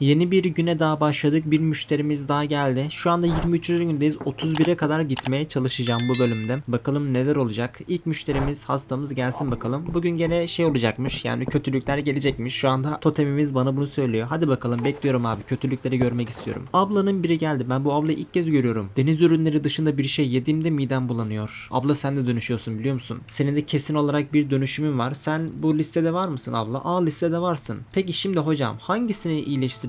Yeni bir güne daha başladık. Bir müşterimiz daha geldi. Şu anda 23. gündeyiz. 31'e kadar gitmeye çalışacağım bu bölümde. Bakalım neler olacak. İlk müşterimiz hastamız gelsin bakalım. Bugün gene şey olacakmış. Yani kötülükler gelecekmiş. Şu anda totemimiz bana bunu söylüyor. Hadi bakalım bekliyorum abi. Kötülükleri görmek istiyorum. Ablanın biri geldi. Ben bu ablayı ilk kez görüyorum. Deniz ürünleri dışında bir şey yediğimde midem bulanıyor. Abla sen de dönüşüyorsun biliyor musun? Senin de kesin olarak bir dönüşümün var. Sen bu listede var mısın abla? Aa listede varsın. Peki şimdi hocam hangisini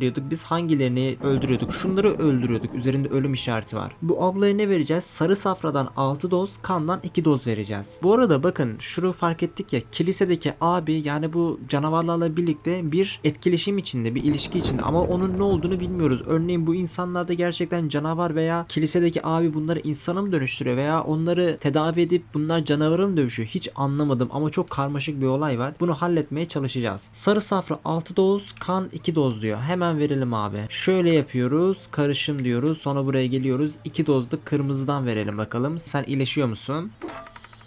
iyileştiriyorduk? Biz hangilerini öldürüyorduk? Şunları öldürüyorduk. Üzerinde ölüm işareti var. Bu ablaya ne vereceğiz? Sarı safradan 6 doz, kandan 2 doz vereceğiz. Bu arada bakın şunu fark ettik ya kilisedeki abi yani bu canavarlarla birlikte bir etkileşim içinde, bir ilişki içinde ama onun ne olduğunu bilmiyoruz. Örneğin bu insanlarda gerçekten canavar veya kilisedeki abi bunları insana mı dönüştürüyor veya onları tedavi edip bunlar canavara mı dönüşüyor? Hiç anlamadım ama çok karmaşık bir olay var. Bunu halletmeye çalışacağız. Sarı safra 6 doz, kan 2 doz diyor. Hemen verelim abi. Şöyle yapıyoruz. Karışım diyoruz. Sonra buraya geliyoruz. 2 dozluk kırmızıdan verelim bakalım. Sen iyileşiyor musun?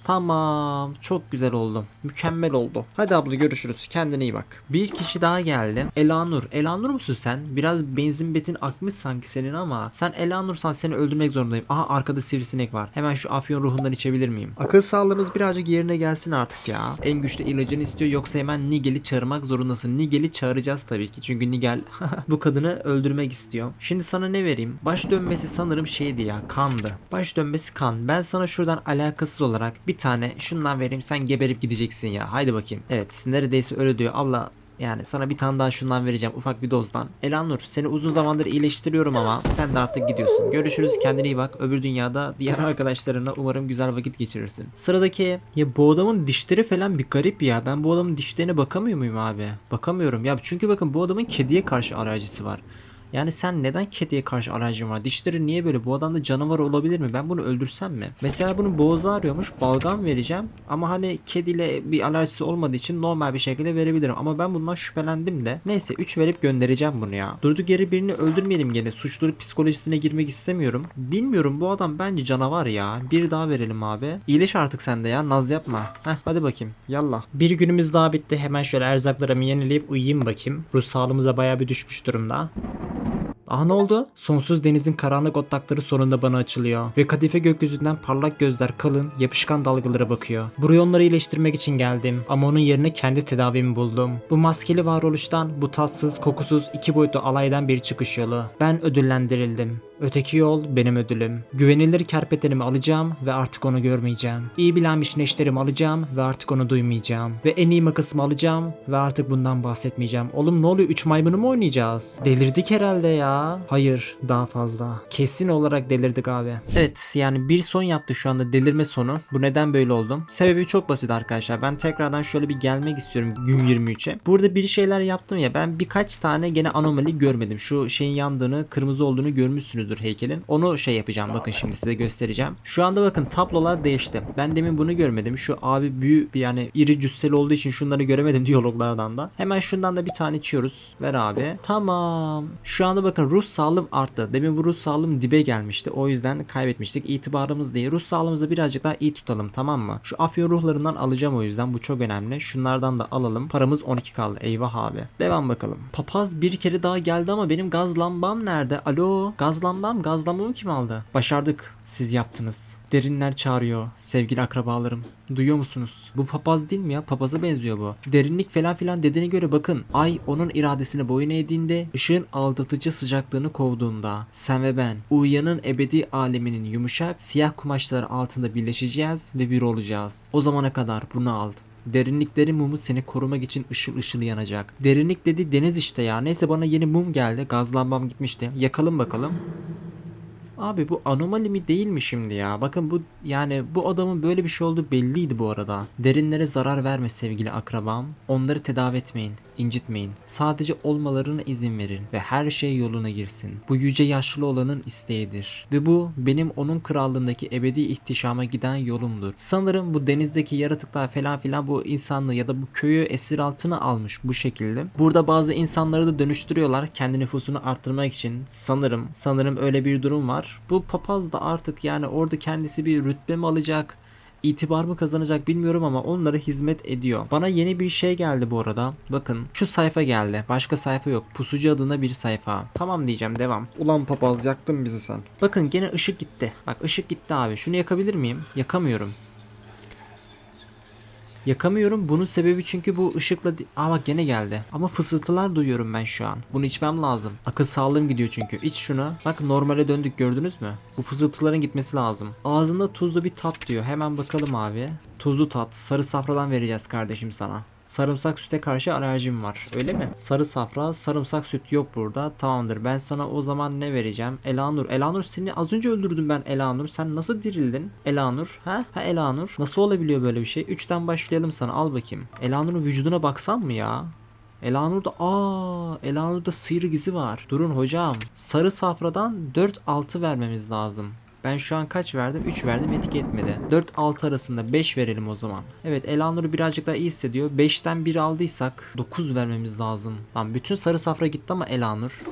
Tamam. Çok güzel oldu. Mükemmel oldu. Hadi abla görüşürüz. Kendine iyi bak. Bir kişi daha geldi. Elanur. Elanur musun sen? Biraz benzin betin akmış sanki senin ama sen Elanursan seni öldürmek zorundayım. Aha arkada sivrisinek var. Hemen şu afyon ruhundan içebilir miyim? Akıl sağlığımız birazcık yerine gelsin artık ya. En güçlü ilacını istiyor yoksa hemen Nigel'i çağırmak zorundasın. Nigel'i çağıracağız tabii ki. Çünkü Nigel bu kadını öldürmek istiyor. Şimdi sana ne vereyim? Baş dönmesi sanırım şeydi ya kandı. Baş dönmesi kan. Ben sana şuradan alakasız olarak bir tane şundan vereyim sen geberip gideceksin ya. Haydi bakayım. Evet neredeyse öyle diyor. Abla yani sana bir tane daha şundan vereceğim ufak bir dozdan. Elanur seni uzun zamandır iyileştiriyorum ama sen de artık gidiyorsun. Görüşürüz kendine iyi bak. Öbür dünyada diğer arkadaşlarına umarım güzel vakit geçirirsin. Sıradaki ya bu adamın dişleri falan bir garip ya. Ben bu adamın dişlerine bakamıyor muyum abi? Bakamıyorum ya çünkü bakın bu adamın kediye karşı alerjisi var. Yani sen neden kediye karşı alerjin var? Dişleri niye böyle? Bu adamda canavar olabilir mi? Ben bunu öldürsem mi? Mesela bunun boğazı ağrıyormuş. Balgam vereceğim. Ama hani kediyle bir alerjisi olmadığı için normal bir şekilde verebilirim. Ama ben bundan şüphelendim de. Neyse 3 verip göndereceğim bunu ya. Durduk yere birini öldürmeyelim gene. Suçluluk psikolojisine girmek istemiyorum. Bilmiyorum bu adam bence canavar ya. Bir daha verelim abi. İyileş artık sen de ya. Naz yapma. Heh hadi bakayım. Yallah. Bir günümüz daha bitti. Hemen şöyle erzaklarımı yenileyip uyuyayım bakayım. Ruh sağlığımıza bayağı bir düşmüş durumda. Aha ne oldu? Sonsuz denizin karanlık otlakları sonunda bana açılıyor. Ve kadife gökyüzünden parlak gözler kalın, yapışkan dalgalara bakıyor. Buraya onları iyileştirmek için geldim. Ama onun yerine kendi tedavimi buldum. Bu maskeli varoluştan, bu tatsız, kokusuz, iki boyutlu alaydan bir çıkış yolu. Ben ödüllendirildim. Öteki yol benim ödülüm. Güvenilir kerpetenimi alacağım ve artık onu görmeyeceğim. İyi bilenmiş neşterimi alacağım ve artık onu duymayacağım. Ve en iyi makasımı alacağım ve artık bundan bahsetmeyeceğim. Oğlum ne oluyor? Üç maymunu mu oynayacağız? Delirdik herhalde ya. Hayır daha fazla. Kesin olarak delirdik abi. Evet yani bir son yaptık şu anda delirme sonu. Bu neden böyle oldum? Sebebi çok basit arkadaşlar. Ben tekrardan şöyle bir gelmek istiyorum gün 23'e. Burada bir şeyler yaptım ya ben birkaç tane gene anomali görmedim. Şu şeyin yandığını kırmızı olduğunu görmüşsünüzdür heykelin. Onu şey yapacağım bakın şimdi size göstereceğim. Şu anda bakın tablolar değişti. Ben demin bunu görmedim. Şu abi büyük bir yani iri cüsseli olduğu için şunları göremedim diyaloglardan da. Hemen şundan da bir tane içiyoruz. Ver abi. Tamam. Şu anda bakın ruh sağlığım arttı. Demin bu ruh sağlığım dibe gelmişti. O yüzden kaybetmiştik. İtibarımız değil. Ruh sağlığımızı birazcık daha iyi tutalım tamam mı? Şu afyon ruhlarından alacağım o yüzden. Bu çok önemli. Şunlardan da alalım. Paramız 12 kaldı. Eyvah abi. Devam bakalım. Papaz bir kere daha geldi ama benim gaz lambam nerede? Alo? Gaz lambam? Gaz lambamı kim aldı? Başardık. Siz yaptınız. Derinler çağırıyor sevgili akrabalarım. Duyuyor musunuz? Bu papaz değil mi ya? Papaza benziyor bu. Derinlik falan filan dediğine göre bakın. Ay onun iradesine boyun eğdiğinde, ışığın aldatıcı sıcaklığını kovduğunda, sen ve ben uyuyanın ebedi aleminin yumuşak siyah kumaşları altında birleşeceğiz ve bir olacağız. O zamana kadar bunu al. Derinliklerin mumu seni korumak için ışıl ışıl yanacak. Derinlik dedi deniz işte ya. Neyse bana yeni mum geldi. Gaz lambam gitmişti. Yakalım bakalım. Abi bu anomali mi değil mi şimdi ya? Bakın bu yani bu adamın böyle bir şey olduğu belliydi bu arada. Derinlere zarar verme sevgili akrabam. Onları tedavi etmeyin, incitmeyin. Sadece olmalarına izin verin ve her şey yoluna girsin. Bu yüce yaşlı olanın isteğidir. Ve bu benim onun krallığındaki ebedi ihtişama giden yolumdur. Sanırım bu denizdeki yaratıklar falan filan bu insanlığı ya da bu köyü esir altına almış bu şekilde. Burada bazı insanları da dönüştürüyorlar kendi nüfusunu arttırmak için. Sanırım, sanırım öyle bir durum var. Bu papaz da artık yani orada kendisi bir rütbe mi alacak? itibar mı kazanacak bilmiyorum ama onlara hizmet ediyor. Bana yeni bir şey geldi bu arada. Bakın şu sayfa geldi. Başka sayfa yok. Pusucu adına bir sayfa. Tamam diyeceğim devam. Ulan papaz yaktın bizi sen. Bakın gene ışık gitti. Bak ışık gitti abi. Şunu yakabilir miyim? Yakamıyorum. Yakamıyorum. Bunun sebebi çünkü bu ışıkla... Aa bak gene geldi. Ama fısıltılar duyuyorum ben şu an. Bunu içmem lazım. Akıl sağlığım gidiyor çünkü. İç şunu. Bak normale döndük gördünüz mü? Bu fısıltıların gitmesi lazım. Ağzında tuzlu bir tat diyor. Hemen bakalım abi. Tuzlu tat. Sarı safradan vereceğiz kardeşim sana. Sarımsak süte karşı alerjim var. Öyle mi? Sarı safra, sarımsak süt yok burada. Tamamdır. Ben sana o zaman ne vereceğim? Elanur. Elanur seni az önce öldürdüm ben Elanur. Sen nasıl dirildin? Elanur. Ha? Ha Elanur. Nasıl olabiliyor böyle bir şey? 3'ten başlayalım sana. Al bakayım. Elanur'un vücuduna baksam mı ya? Elanur'da aa Elanur'da sıyır gizi var. Durun hocam. Sarı safradan 4-6 vermemiz lazım. Ben şu an kaç verdim? 3 verdim etki etmedi. 4-6 arasında 5 verelim o zaman. Evet Elanur'u birazcık daha iyi hissediyor. 5'ten 1 aldıysak 9 vermemiz lazım. Lan bütün sarı safra gitti ama Elanur.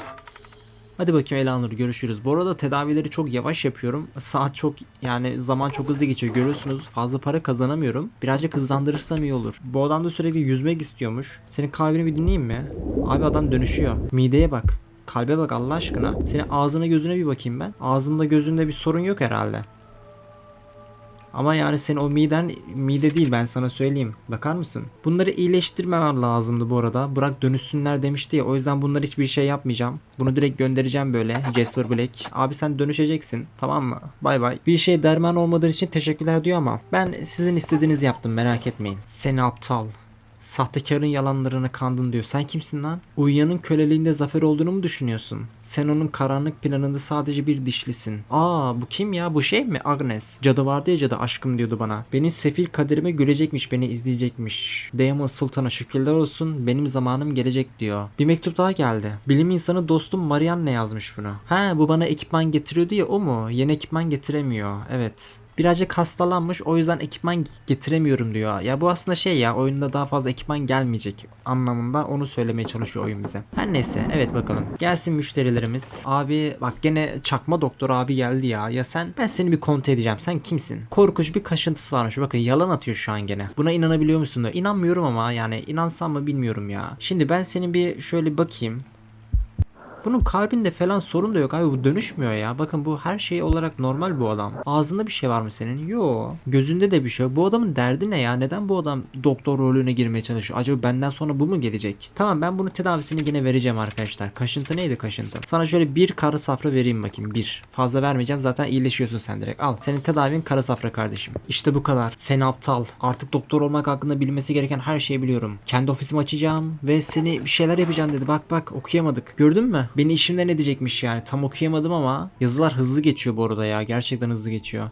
Hadi bakayım Elanur görüşürüz. Bu arada tedavileri çok yavaş yapıyorum. Saat çok yani zaman çok hızlı geçiyor. Görüyorsunuz fazla para kazanamıyorum. Birazcık hızlandırırsam iyi olur. Bu adam da sürekli yüzmek istiyormuş. Senin kalbini bir dinleyeyim mi? Abi adam dönüşüyor. Mideye bak. Kalbe bak Allah aşkına. Senin ağzına gözüne bir bakayım ben. Ağzında gözünde bir sorun yok herhalde. Ama yani senin o miden mide değil ben sana söyleyeyim. Bakar mısın? Bunları iyileştirmemem lazımdı bu arada. Bırak dönüşsünler demişti ya. O yüzden bunlar hiçbir şey yapmayacağım. Bunu direkt göndereceğim böyle. Jasper Black. Abi sen dönüşeceksin. Tamam mı? Bay bay. Bir şey derman olmadığı için teşekkürler diyor ama ben sizin istediğinizi yaptım merak etmeyin. Seni aptal. Sahtekarın yalanlarına kandın diyor. Sen kimsin lan? Uyuyanın köleliğinde zafer olduğunu mu düşünüyorsun? Sen onun karanlık planında sadece bir dişlisin. Aa bu kim ya? Bu şey mi? Agnes. Cadı vardı ya cadı aşkım diyordu bana. Benim sefil kaderime gülecekmiş, beni izleyecekmiş. Daemon Sultan'a şükürler olsun benim zamanım gelecek diyor. Bir mektup daha geldi. Bilim insanı dostum Marianne yazmış bunu. Ha bu bana ekipman getiriyordu ya o mu? Yeni ekipman getiremiyor. Evet birazcık hastalanmış o yüzden ekipman getiremiyorum diyor. Ya bu aslında şey ya oyunda daha fazla ekipman gelmeyecek anlamında onu söylemeye çalışıyor oyun bize. Her neyse evet bakalım. Gelsin müşterilerimiz. Abi bak gene çakma doktor abi geldi ya. Ya sen ben seni bir kontrol edeceğim. Sen kimsin? Korkunç bir kaşıntısı varmış. Bakın yalan atıyor şu an gene. Buna inanabiliyor musun da? İnanmıyorum ama yani inansam mı bilmiyorum ya. Şimdi ben senin bir şöyle bakayım. Bunun kalbinde falan sorun da yok abi bu dönüşmüyor ya. Bakın bu her şey olarak normal bu adam. Ağzında bir şey var mı senin? Yo. Gözünde de bir şey yok. Bu adamın derdi ne ya? Neden bu adam doktor rolüne girmeye çalışıyor? Acaba benden sonra bu mu gelecek? Tamam ben bunun tedavisini yine vereceğim arkadaşlar. Kaşıntı neydi kaşıntı? Sana şöyle bir kara safra vereyim bakayım. Bir. Fazla vermeyeceğim zaten iyileşiyorsun sen direkt. Al. Senin tedavin kara safra kardeşim. İşte bu kadar. Seni aptal. Artık doktor olmak hakkında bilmesi gereken her şeyi biliyorum. Kendi ofisimi açacağım ve seni bir şeyler yapacağım dedi. Bak bak okuyamadık. Gördün mü? Beni işimden edecekmiş yani. Tam okuyamadım ama yazılar hızlı geçiyor bu arada ya. Gerçekten hızlı geçiyor.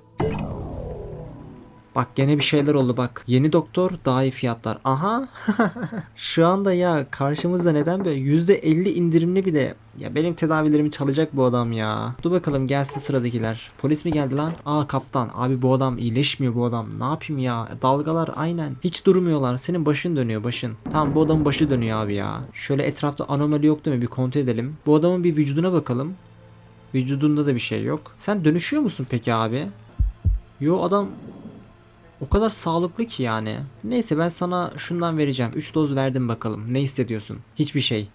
Bak gene bir şeyler oldu bak. Yeni doktor daha iyi fiyatlar. Aha. Şu anda ya karşımızda neden böyle %50 indirimli bir de. Ya benim tedavilerimi çalacak bu adam ya. Dur bakalım gelsin sıradakiler. Polis mi geldi lan? Aa kaptan. Abi bu adam iyileşmiyor bu adam. Ne yapayım ya? Dalgalar aynen. Hiç durmuyorlar. Senin başın dönüyor başın. Tamam bu adamın başı dönüyor abi ya. Şöyle etrafta anomali yok değil mi? Bir kontrol edelim. Bu adamın bir vücuduna bakalım. Vücudunda da bir şey yok. Sen dönüşüyor musun peki abi? Yo adam o kadar sağlıklı ki yani. Neyse ben sana şundan vereceğim. 3 doz verdim bakalım. Ne hissediyorsun? Hiçbir şey.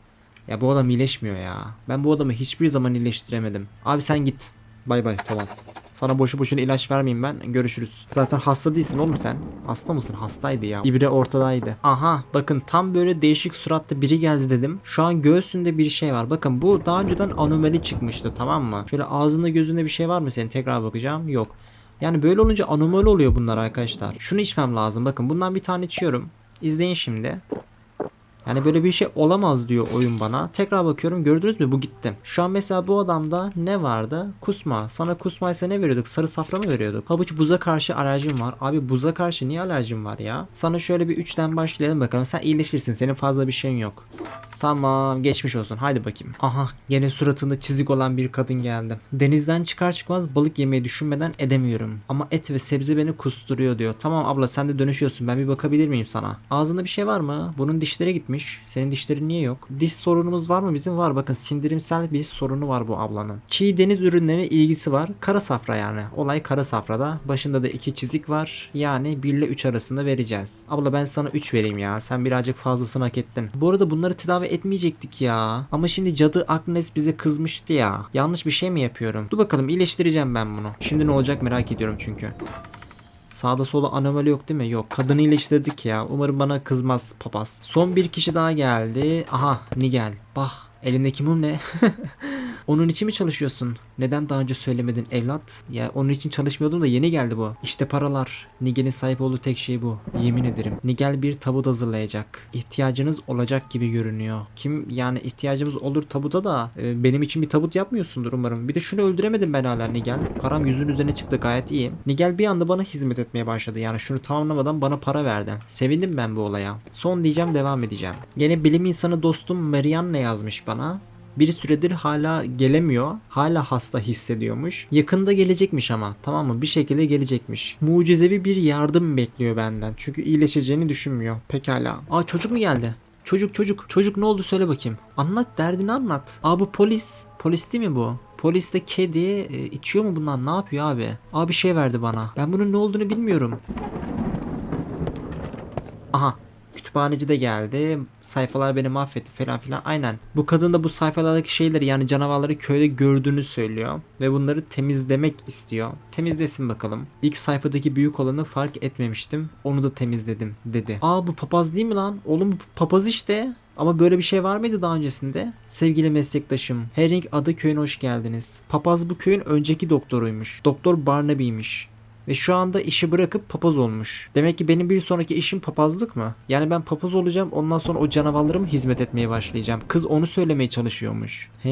Ya bu adam iyileşmiyor ya. Ben bu adamı hiçbir zaman iyileştiremedim. Abi sen git. Bay bay Thomas. Sana boşu boşuna ilaç vermeyeyim ben. Görüşürüz. Zaten hasta değilsin oğlum sen. Hasta mısın? Hastaydı ya. İbre ortadaydı. Aha bakın tam böyle değişik suratlı biri geldi dedim. Şu an göğsünde bir şey var. Bakın bu daha önceden anomali çıkmıştı tamam mı? Şöyle ağzında gözünde bir şey var mı senin? Tekrar bakacağım. Yok. Yani böyle olunca anomali oluyor bunlar arkadaşlar. Şunu içmem lazım. Bakın bundan bir tane içiyorum. İzleyin şimdi. Yani böyle bir şey olamaz diyor oyun bana. Tekrar bakıyorum gördünüz mü bu gitti. Şu an mesela bu adamda ne vardı? Kusma. Sana kusmaysa ne veriyorduk? Sarı safra mı veriyorduk? Havuç buza karşı alerjim var. Abi buza karşı niye alerjim var ya? Sana şöyle bir 3'ten başlayalım bakalım. Sen iyileşirsin. Senin fazla bir şeyin yok. Tamam geçmiş olsun. Haydi bakayım. Aha gene suratında çizik olan bir kadın geldi. Denizden çıkar çıkmaz balık yemeyi düşünmeden edemiyorum. Ama et ve sebze beni kusturuyor diyor. Tamam abla sen de dönüşüyorsun. Ben bir bakabilir miyim sana? Ağzında bir şey var mı? Bunun dişleri gitmiş. Senin dişlerin niye yok? Diş sorunumuz var mı bizim? Var. Bakın sindirimsel bir sorunu var bu ablanın. Çiğ deniz ürünlerine ilgisi var. Kara safra yani. Olay kara safrada. Başında da iki çizik var. Yani 1 ile 3 arasında vereceğiz. Abla ben sana 3 vereyim ya. Sen birazcık fazlasını hak ettin. Bu arada bunları tedavi etmeyecektik ya. Ama şimdi cadı Agnes bize kızmıştı ya. Yanlış bir şey mi yapıyorum? Dur bakalım iyileştireceğim ben bunu. Şimdi ne olacak merak ediyorum çünkü. Sağda sola anomali yok değil mi? Yok. Kadını iyileştirdik ya. Umarım bana kızmaz papaz. Son bir kişi daha geldi. Aha Nigel. Bak elindeki mum ne? Onun için mi çalışıyorsun? Neden daha önce söylemedin evlat? Ya onun için çalışmıyordum da yeni geldi bu. İşte paralar. Nigel'in sahip olduğu tek şey bu. Yemin ederim. Nigel bir tabut hazırlayacak. İhtiyacınız olacak gibi görünüyor. Kim yani ihtiyacımız olur tabuta da e, benim için bir tabut yapmıyorsundur umarım. Bir de şunu öldüremedim ben hala Nigel. Param yüzün üzerine çıktı gayet iyi. Nigel bir anda bana hizmet etmeye başladı. Yani şunu tamamlamadan bana para verdi. Sevindim ben bu olaya. Son diyeceğim devam edeceğim. Gene bilim insanı dostum Marianne yazmış bana. Bir süredir hala gelemiyor. Hala hasta hissediyormuş. Yakında gelecekmiş ama tamam mı? Bir şekilde gelecekmiş. Mucizevi bir yardım bekliyor benden. Çünkü iyileşeceğini düşünmüyor. Pekala. Aa çocuk mu geldi? Çocuk çocuk. Çocuk ne oldu söyle bakayım. Anlat derdini anlat. Aa bu polis. Polis değil mi bu? Polis de kedi e, içiyor mu bunlar? Ne yapıyor abi? Abi şey verdi bana. Ben bunun ne olduğunu bilmiyorum. Aha Kütüphaneci de geldi. Sayfalar beni mahvetti falan filan. Aynen. Bu kadın da bu sayfalardaki şeyleri yani canavarları köyde gördüğünü söylüyor. Ve bunları temizlemek istiyor. Temizlesin bakalım. İlk sayfadaki büyük olanı fark etmemiştim. Onu da temizledim dedi. Aa bu papaz değil mi lan? Oğlum bu papaz işte. Ama böyle bir şey var mıydı daha öncesinde? Sevgili meslektaşım, Herring adı köyüne hoş geldiniz. Papaz bu köyün önceki doktoruymuş. Doktor Barnaby'ymiş. Ve şu anda işi bırakıp papaz olmuş. Demek ki benim bir sonraki işim papazlık mı? Yani ben papaz olacağım ondan sonra o canavarlara mı hizmet etmeye başlayacağım? Kız onu söylemeye çalışıyormuş. He,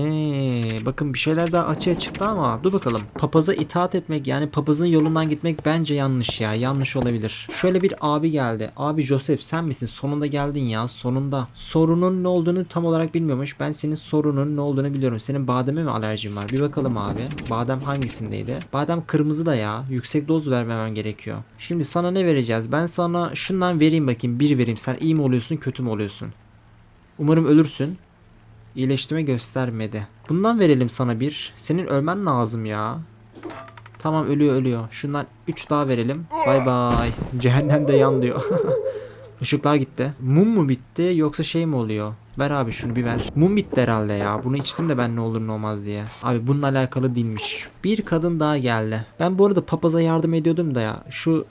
bakın bir şeyler daha açığa çıktı ama dur bakalım. Papaza itaat etmek yani papazın yolundan gitmek bence yanlış ya. Yanlış olabilir. Şöyle bir abi geldi. Abi Joseph sen misin? Sonunda geldin ya. Sonunda. Sorunun ne olduğunu tam olarak bilmiyormuş. Ben senin sorunun ne olduğunu biliyorum. Senin bademe mi alerjin var? Bir bakalım abi. Badem hangisindeydi? Badem kırmızı da ya. Yüksek doz vermemen gerekiyor. Şimdi sana ne vereceğiz? Ben sana şundan vereyim bakayım. Bir vereyim. Sen iyi mi oluyorsun kötü mü oluyorsun? Umarım ölürsün. İyileştirme göstermedi. Bundan verelim sana bir. Senin ölmen lazım ya. Tamam ölüyor ölüyor. Şundan 3 daha verelim. Bay bay. Cehennemde yan diyor. Işıklar gitti. Mum mu bitti yoksa şey mi oluyor? Ver abi şunu bir ver. Mum bitti herhalde ya. Bunu içtim de ben ne olur ne olmaz diye. Abi bununla alakalı değilmiş. Bir kadın daha geldi. Ben bu arada papaza yardım ediyordum da ya. Şu...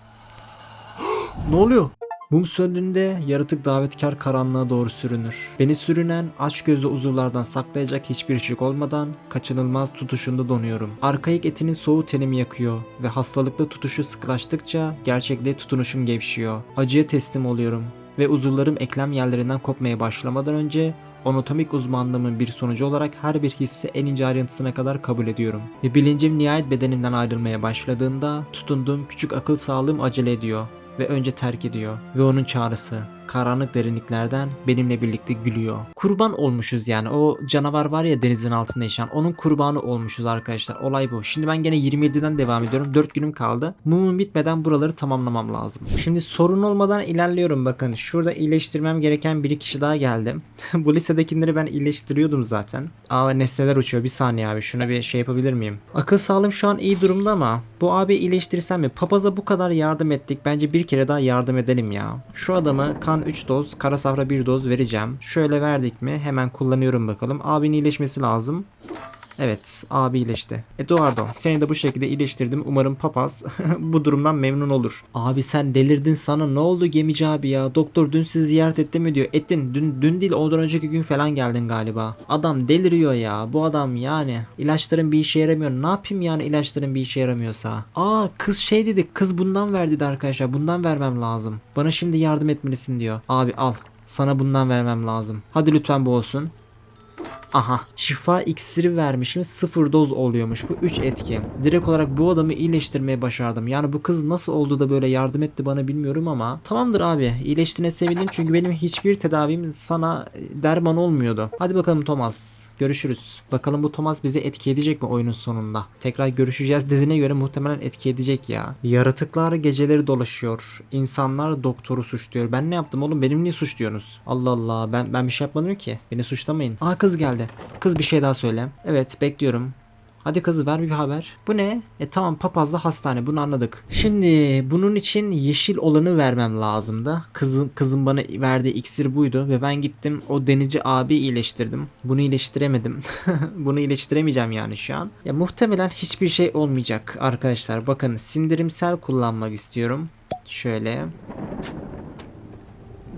ne oluyor? Mum söndüğünde yaratık davetkar karanlığa doğru sürünür. Beni sürünen aç gözlü uzuvlardan saklayacak hiçbir ışık olmadan kaçınılmaz tutuşunda donuyorum. Arkaik etinin soğuk tenimi yakıyor ve hastalıklı tutuşu sıklaştıkça gerçekte tutunuşum gevşiyor. Acıya teslim oluyorum ve uzuvlarım eklem yerlerinden kopmaya başlamadan önce Anatomik uzmanlığımın bir sonucu olarak her bir hissi en ince ayrıntısına kadar kabul ediyorum. Ve bilincim nihayet bedenimden ayrılmaya başladığında tutunduğum küçük akıl sağlığım acele ediyor ve önce terk ediyor. Ve onun çağrısı karanlık derinliklerden benimle birlikte gülüyor. Kurban olmuşuz yani. O canavar var ya denizin altında yaşayan. Onun kurbanı olmuşuz arkadaşlar. Olay bu. Şimdi ben gene 27'den devam ediyorum. 4 günüm kaldı. Mumum bitmeden buraları tamamlamam lazım. Şimdi sorun olmadan ilerliyorum bakın. Şurada iyileştirmem gereken bir kişi daha geldi. bu lisedekileri ben iyileştiriyordum zaten. Aa nesneler uçuyor. Bir saniye abi. Şuna bir şey yapabilir miyim? Akıl sağlığım şu an iyi durumda ama bu abi iyileştirsem mi? Papaza bu kadar yardım ettik. Bence bir kere daha yardım edelim ya. Şu adamı kan 3 doz, kara safra 1 doz vereceğim. Şöyle verdik mi? Hemen kullanıyorum bakalım. Abinin iyileşmesi lazım. Evet abi iyileşti. Eduardo seni de bu şekilde iyileştirdim. Umarım papaz bu durumdan memnun olur. Abi sen delirdin sana ne oldu gemici abi ya? Doktor dün sizi ziyaret etti mi diyor. Ettin dün, dün değil ondan önceki gün falan geldin galiba. Adam deliriyor ya bu adam yani. ilaçların bir işe yaramıyor. Ne yapayım yani ilaçların bir işe yaramıyorsa. Aa kız şey dedi kız bundan ver dedi arkadaşlar. Bundan vermem lazım. Bana şimdi yardım etmelisin diyor. Abi al sana bundan vermem lazım. Hadi lütfen bu olsun. Aha şifa iksiri vermişim sıfır doz oluyormuş bu 3 etki. Direkt olarak bu adamı iyileştirmeye başardım. Yani bu kız nasıl oldu da böyle yardım etti bana bilmiyorum ama. Tamamdır abi iyileştiğine sevindim çünkü benim hiçbir tedavim sana derman olmuyordu. Hadi bakalım Thomas. Görüşürüz. Bakalım bu Thomas bizi etki edecek mi oyunun sonunda? Tekrar görüşeceğiz dediğine göre muhtemelen etki edecek ya. Yaratıklar geceleri dolaşıyor. İnsanlar doktoru suçluyor. Ben ne yaptım oğlum? Benim niye suçluyorsunuz? Allah Allah. Ben ben bir şey yapmadım ki. Beni suçlamayın. Aa kız geldi. Kız bir şey daha söyle. Evet bekliyorum. Hadi kızı ver bir haber. Bu ne? E tamam papazla hastane bunu anladık. Şimdi bunun için yeşil olanı vermem lazımdı. Kızın, kızın bana verdiği iksir buydu ve ben gittim o denici abi iyileştirdim. Bunu iyileştiremedim. bunu iyileştiremeyeceğim yani şu an. Ya muhtemelen hiçbir şey olmayacak arkadaşlar. Bakın sindirimsel kullanmak istiyorum. Şöyle.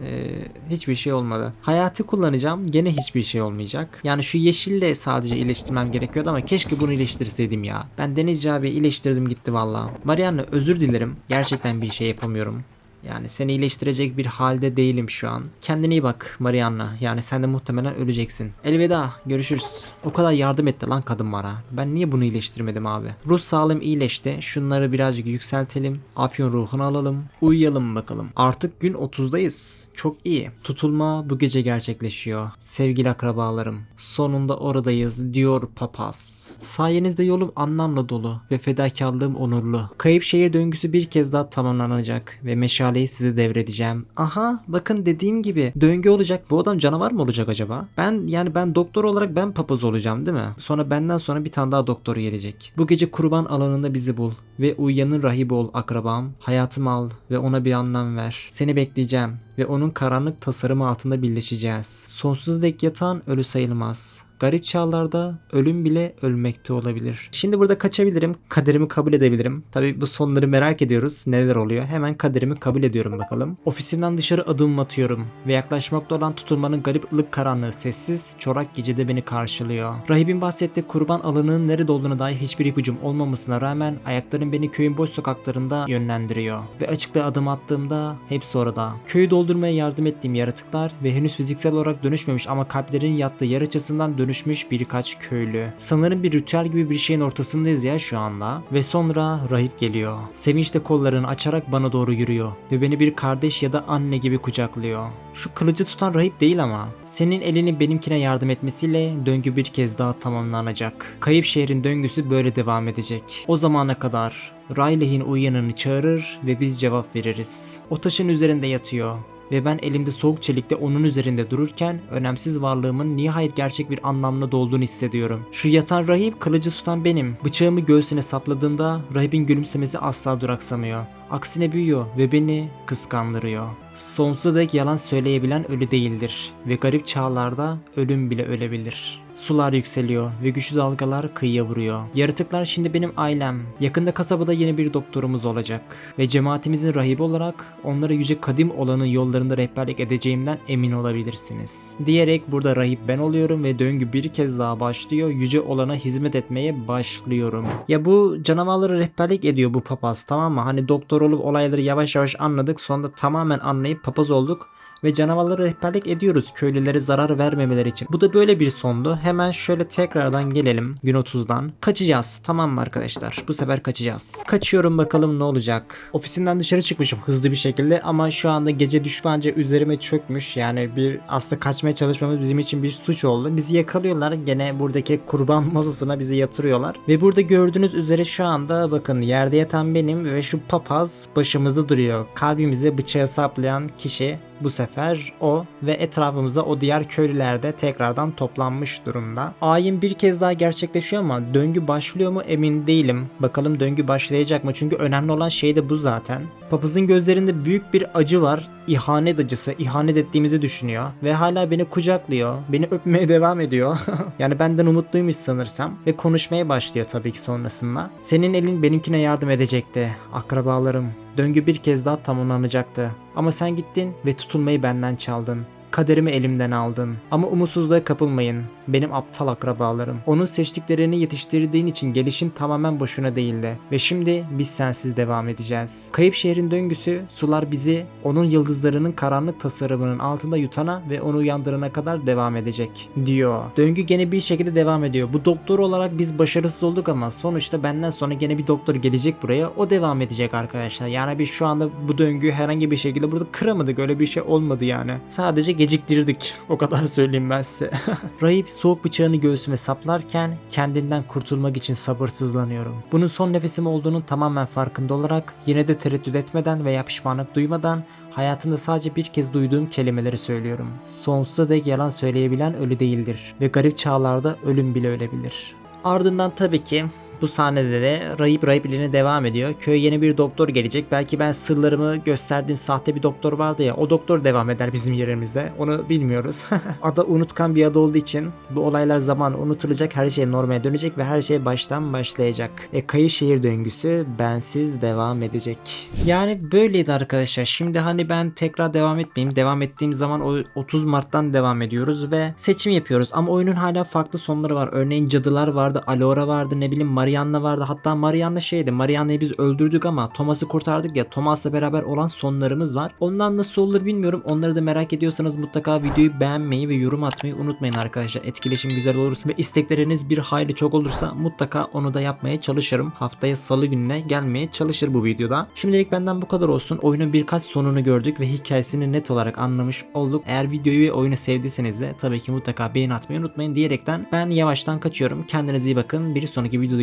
Ee, hiçbir şey olmadı. Hayatı kullanacağım gene hiçbir şey olmayacak. Yani şu yeşille sadece iyileştirmem gerekiyordu ama keşke bunu iyileştirseydim ya. Ben Denizci abi iyileştirdim gitti valla. Marianne özür dilerim. Gerçekten bir şey yapamıyorum. Yani seni iyileştirecek bir halde değilim şu an. Kendine iyi bak Marianna. Yani sen de muhtemelen öleceksin. Elveda. Görüşürüz. O kadar yardım etti lan kadın bana. Ben niye bunu iyileştirmedim abi? Ruh sağlığım iyileşti. Şunları birazcık yükseltelim. Afyon ruhunu alalım. Uyuyalım bakalım. Artık gün 30'dayız. Çok iyi. Tutulma bu gece gerçekleşiyor. Sevgili akrabalarım. Sonunda oradayız diyor papaz. Sayenizde yolum anlamla dolu ve fedakarlığım onurlu. Kayıp şehir döngüsü bir kez daha tamamlanacak ve meşaleyi size devredeceğim. Aha bakın dediğim gibi döngü olacak. Bu adam canavar mı olacak acaba? Ben yani ben doktor olarak ben papaz olacağım değil mi? Sonra benden sonra bir tane daha doktor gelecek. Bu gece kurban alanında bizi bul ve uyuyanın rahibi ol akrabam. Hayatımı al ve ona bir anlam ver. Seni bekleyeceğim ve onun karanlık tasarımı altında birleşeceğiz. Sonsuza dek yatan ölü sayılmaz. Garip çağlarda ölüm bile ölmekte olabilir. Şimdi burada kaçabilirim. Kaderimi kabul edebilirim. Tabi bu sonları merak ediyoruz. Neler oluyor? Hemen kaderimi kabul ediyorum bakalım. Ofisimden dışarı adım atıyorum. Ve yaklaşmakta olan tutulmanın garip ılık karanlığı sessiz, çorak gecede beni karşılıyor. Rahibin bahsettiği kurban alanının nerede olduğuna dair hiçbir ipucum olmamasına rağmen ayaklarım beni köyün boş sokaklarında yönlendiriyor. Ve açıkta adım attığımda hepsi orada. Köyü doldurmaya yardım ettiğim yaratıklar ve henüz fiziksel olarak dönüşmemiş ama kalplerin yattığı yer açısından dönüşmüş birkaç köylü. Sanırım bir ritüel gibi bir şeyin ortasındayız ya şu anda. Ve sonra rahip geliyor. Sevinçle kollarını açarak bana doğru yürüyor. Ve beni bir kardeş ya da anne gibi kucaklıyor. Şu kılıcı tutan rahip değil ama. Senin elini benimkine yardım etmesiyle döngü bir kez daha tamamlanacak. Kayıp şehrin döngüsü böyle devam edecek. O zamana kadar Rayleh'in uyanını çağırır ve biz cevap veririz. O taşın üzerinde yatıyor ve ben elimde soğuk çelikte onun üzerinde dururken önemsiz varlığımın nihayet gerçek bir anlamla dolduğunu hissediyorum. Şu yatan rahip kılıcı tutan benim. Bıçağımı göğsüne sapladığımda rahibin gülümsemesi asla duraksamıyor. Aksine büyüyor ve beni kıskandırıyor. Sonsuza dek yalan söyleyebilen ölü değildir ve garip çağlarda ölüm bile ölebilir. Sular yükseliyor ve güçlü dalgalar kıyıya vuruyor. Yaratıklar şimdi benim ailem. Yakında kasabada yeni bir doktorumuz olacak. Ve cemaatimizin rahibi olarak onlara yüce kadim olanın yollarında rehberlik edeceğimden emin olabilirsiniz. Diyerek burada rahip ben oluyorum ve döngü bir kez daha başlıyor. Yüce olana hizmet etmeye başlıyorum. Ya bu canavarlara rehberlik ediyor bu papaz tamam mı? Hani doktor olup olayları yavaş yavaş anladık. Sonra tamamen anlayıp papaz olduk ve canavarlara rehberlik ediyoruz köylülere zarar vermemeleri için. Bu da böyle bir sondu. Hemen şöyle tekrardan gelelim gün 30'dan. Kaçacağız tamam mı arkadaşlar? Bu sefer kaçacağız. Kaçıyorum bakalım ne olacak. Ofisinden dışarı çıkmışım hızlı bir şekilde ama şu anda gece düşmanca üzerime çökmüş. Yani bir aslında kaçmaya çalışmamız bizim için bir suç oldu. Bizi yakalıyorlar. Gene buradaki kurban masasına bizi yatırıyorlar. Ve burada gördüğünüz üzere şu anda bakın yerde yatan benim ve şu papaz başımızda duruyor. Kalbimize bıçağı saplayan kişi bu sefer o ve etrafımıza o diğer köylüler de tekrardan toplanmış durumda. Ayin bir kez daha gerçekleşiyor ama döngü başlıyor mu emin değilim. Bakalım döngü başlayacak mı? Çünkü önemli olan şey de bu zaten. Papazın gözlerinde büyük bir acı var. İhanet acısı. ihanet ettiğimizi düşünüyor. Ve hala beni kucaklıyor. Beni öpmeye devam ediyor. yani benden umutluymuş sanırsam. Ve konuşmaya başlıyor tabii ki sonrasında. Senin elin benimkine yardım edecekti. Akrabalarım. Döngü bir kez daha tamamlanacaktı. Ama sen gittin ve tutulmayı benden çaldın. Kaderimi elimden aldın. Ama umutsuzluğa kapılmayın. Benim aptal akrabalarım. Onun seçtiklerini yetiştirdiğin için gelişin tamamen boşuna değildi. Ve şimdi biz sensiz devam edeceğiz. Kayıp şehrin döngüsü sular bizi onun yıldızlarının karanlık tasarımının altında yutana ve onu uyandırana kadar devam edecek diyor. Döngü gene bir şekilde devam ediyor. Bu doktor olarak biz başarısız olduk ama sonuçta benden sonra gene bir doktor gelecek buraya. O devam edecek arkadaşlar. Yani biz şu anda bu döngüyü herhangi bir şekilde burada kıramadık. Öyle bir şey olmadı yani. Sadece geciktirdik. O kadar söyleyeyim ben size. Rahip soğuk bıçağını göğsüme saplarken kendinden kurtulmak için sabırsızlanıyorum. Bunun son nefesim olduğunun tamamen farkında olarak yine de tereddüt etmeden veya pişmanlık duymadan hayatımda sadece bir kez duyduğum kelimeleri söylüyorum. Sonsuza dek yalan söyleyebilen ölü değildir ve garip çağlarda ölüm bile ölebilir. Ardından tabii ki bu sahnede de rahip rahipliğine devam ediyor. Köye yeni bir doktor gelecek. Belki ben sırlarımı gösterdiğim sahte bir doktor vardı ya. O doktor devam eder bizim yerimize. Onu bilmiyoruz. ada unutkan bir ada olduğu için bu olaylar zaman unutulacak. Her şey normale dönecek ve her şey baştan başlayacak. Ve kayıp şehir döngüsü bensiz devam edecek. Yani böyleydi arkadaşlar. Şimdi hani ben tekrar devam etmeyeyim. Devam ettiğim zaman o 30 Mart'tan devam ediyoruz ve seçim yapıyoruz. Ama oyunun hala farklı sonları var. Örneğin cadılar vardı, Alora vardı, ne bileyim Marianna vardı. Hatta Marianna şeydi. Marianna'yı biz öldürdük ama Thomas'ı kurtardık ya. Thomas'la beraber olan sonlarımız var. Ondan nasıl olur bilmiyorum. Onları da merak ediyorsanız mutlaka videoyu beğenmeyi ve yorum atmayı unutmayın arkadaşlar. Etkileşim güzel olursa ve istekleriniz bir hayli çok olursa mutlaka onu da yapmaya çalışırım. Haftaya salı gününe gelmeye çalışır bu videoda. Şimdilik benden bu kadar olsun. Oyunun birkaç sonunu gördük ve hikayesini net olarak anlamış olduk. Eğer videoyu ve oyunu sevdiyseniz de tabii ki mutlaka beğeni atmayı unutmayın diyerekten ben yavaştan kaçıyorum. Kendinize iyi bakın. Bir sonraki videoda